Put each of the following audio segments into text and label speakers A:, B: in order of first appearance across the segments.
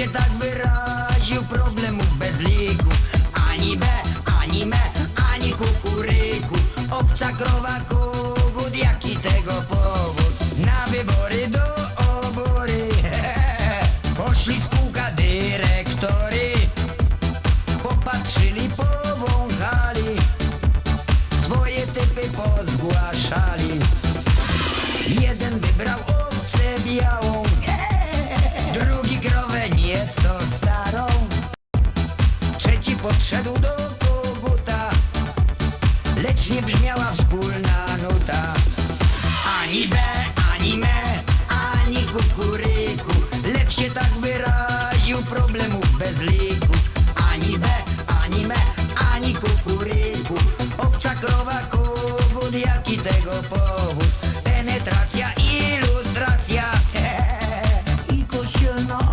A: się tak wyraził Problemów bez liku. Ani B, ani me, ani kukuryku. Owca, krowa, kogut, jaki tego powód? Na wybory do obory. Poszli spółka dyrektory. Popatrzyli, powąchali. Swoje typy pozgłaszali. Jeden wybrał owcę białą nieco starą. Trzeci podszedł do koguta, lecz nie brzmiała wspólna nuta. Ani B, ani me, ani kukuryku. Lew się tak wyraził, problemów bez liku. Ani B, ani me, ani kukuryku. Owca, krowa, kogut, jaki tego powód? Penetracja, ilustracja. I kościelna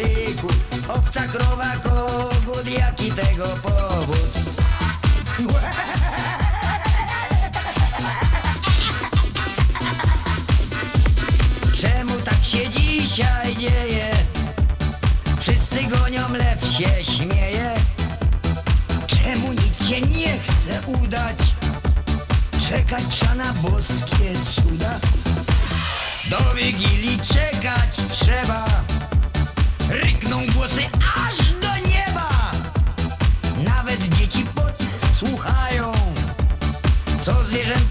A: kukuryku. Owca, krowa, kogut, jaki tego powód? Czemu tak się dzisiaj dzieje? Wszyscy gonią, lew się śmieje. Czemu nic się nie chce udać? Czekać trzeba na boskie cuda. Do Wigilii czekać trzeba.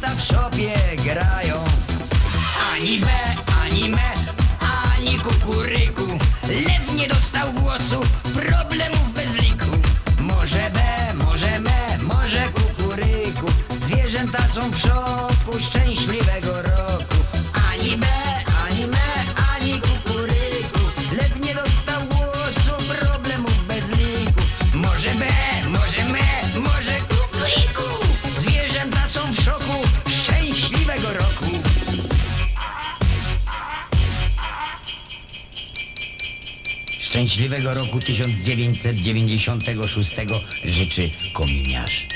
A: Zwierzęta w szopie grają. Ani B, ani me, ani kukuryku. Lew nie dostał głosu, problemów bez liku. Może B, może me, może kukuryku. Zwierzęta są w szoku szczęśliwego roku. Ani B, Szczęśliwego roku 1996 życzy kominiarz.